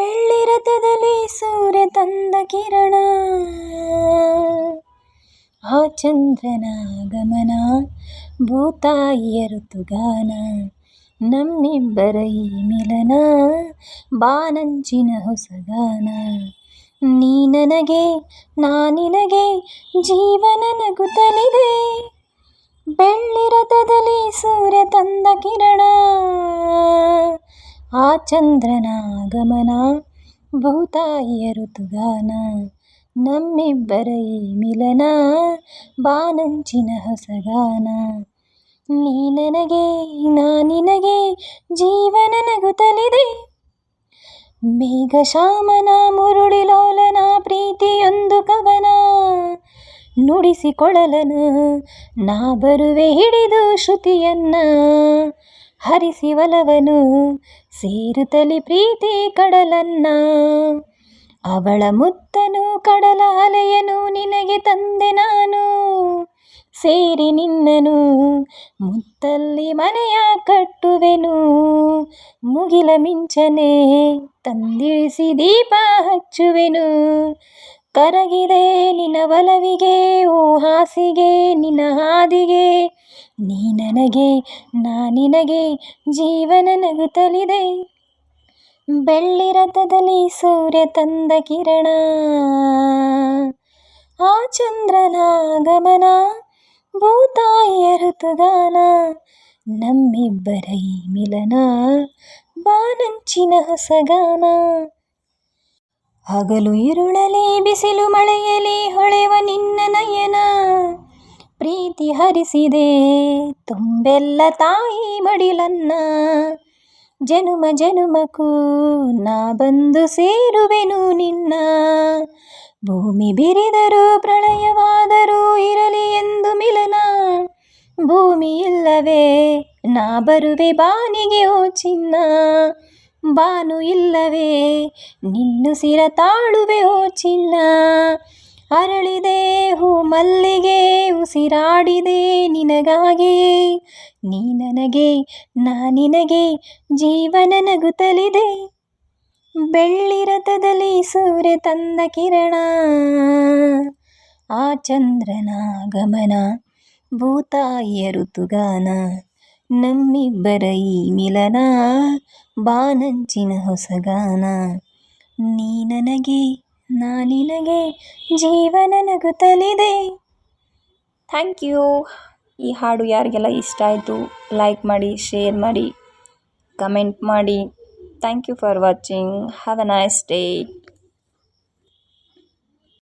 ಬೆಳ್ಳಿ ರಥದಲ್ಲಿ ಸೂರ್ಯ ತಂದ ಕಿರಣ. ಆ ಚಂದ್ರನ ಗಮನ ಭೂತಾಯಿಯ ಋತುಗಾನ. ನಮ್ಮಿಬ್ಬರ ಈ ಮಿಲನ ಬಾನಂಚಿನ ಹೊಸಗಾನ ನೀ ನನಗೆ ನಾನಿನಗೆ ಜೀವನ ನಗುತ್ತಲಿದೆ. ಬೆಳ್ಳಿ ರಥದಲ್ಲಿ ಸೂರ್ಯ ತಂದ ಕಿರಣ. ಆ ಚಂದ್ರನ ಆಗಮನ ಭೂತಾಯಿಯ ಋತುಗಾನ, ನಮ್ಮಿಬ್ಬರ ಈ ಮಿಲನ, ಬಾನಂಚಿನ ಹೊಸಗಾನ. ನೀ ನನಗೆ, ನಾ ನಿನಗೆ, ಜೀವನ ನಗುತ್ತಲಿದೆ. ಮೇಘಶ್ಯಾಮನ ಮುರುಳಿಲೋಲನ ಪ್ರೀತಿಯೊಂದು ಕವನ. ನುಡಿಸಿಕೊಳಲನ ನಾ ಬರುವೆ ಹಿಡಿದು ಶ್ರುತಿಯನ್ನ. ಹರಿಸಿ ಒಲವನು ಸೇರುತ್ತಲಿ ಪ್ರೀತಿ ಕಡಲನ್ನ. ಅವಳ ಮುತ್ತನು ಕಡಲ ಅಲೆಯನು ನಿನಗೆ ತಂದೆ ನಾನು. ಸೇರಿ ನಿನ್ನನು, ಮುತ್ತಲ್ಲಿ ಮನೆಯ ಕಟ್ಟುವೆನು. ಮುಗಿಲ ಮಿಂಚನೆ ತಂದಿಳಿಸಿ ದೀಪ ಹಚ್ಚುವೆನು. ಕರಗಿದೆ ನಿನ್ನ ಒಲವಿಗೆ, ಓ ಹಾಸಿಗೆ ನಿನ ಹಾದಿಗೆ. ನೀ ನನಗೆ, ನಾ ನಿನಗೆ ಜೀವನ ನಗುತ್ತಲಿದೆ. ಬೆಳ್ಳಿ ರಥದಲ್ಲಿ ಸೂರ್ಯ ತಂದ ಕಿರಣ. ಆ ಚಂದ್ರನ ಗಮನ ಭೂತಾಯಿಯ ಋತುಗಾನ. ನಮ್ಮಿಬ್ಬರ ಈ ಮಿಲನ, ಬಾನಂಚಿನ ಹೊಸಗಾನ. ಹಗಲು ಇರುಳಲಿ ಬಿಸಿಲು ಮಳೆಯಲಿ ಹೊಳೆವ ನಿನ್ನ ನಯನ. ಪ್ರೀತಿ ಹರಿಸಿದೆ, ತುಂಬೆಲ್ಲ ತಾಯಿ ಮಡಿಲನ್ನ. ಜನುಮ ಜನುಮಕ್ಕೂ ನಾ ಬಂದು ಸೇರುವೆನು ನಿನ್ನ. ಭೂಮಿ ಬಿರಿದರೂ ಪ್ರಳಯವಾದರೂ ಇರಲಿ ಎಂದು ಮಿಲನ. ಭೂಮಿ ಇಲ್ಲವೇ ನಾ ಬರುವೆ ಬಾನಿಗೆ, ಓ ಚಿನ್ನ. ಬಾನು ಇಲ್ಲವೇ? ನಿನ್ನುಸಿರ ತಾಳುವೆ ಓ ಚಿನ್ನ. ಅರಳಿದೆ ಹೂ ಮಲ್ಲಿಗೆ, ಉಸಿರಾಡಿದೆ ನಿನಗಾಗಿ. ನೀ ನನಗೆ, ನಾ ನಿನಗೆ ಜೀವನ ನಗುತ್ತಲಿದೆ. ಬೆಳ್ಳಿ ರಥದಲ್ಲಿ ಸೂರ್ಯ ತಂದ ಕಿರಣ. ಆ ಚಂದ್ರನ ಗಮನ ಭೂತಾಯಿಯ ಋತುಗಾನ. ನಮ್ಮಿಬ್ಬರ ಈ ಮಿಲನ ಬಾನಂಚಿನ ಹೊಸಗಾನ ನೀ ನನಗೆ, ನಾ ನಿನಗೆ ಜೀವನ ನಗುತ್ತಲಿದೆ. Thank you. ಈ ಹಾಡು ಯಾರಿಗೆಲ್ಲ ಇಷ್ಟ ಆಯಿತು, ಲೈಕ್ ಮಾಡಿ, ಶೇರ್ ಮಾಡಿ, ಕಮೆಂಟ್ ಮಾಡಿ. Thank you for watching. Have a nice day.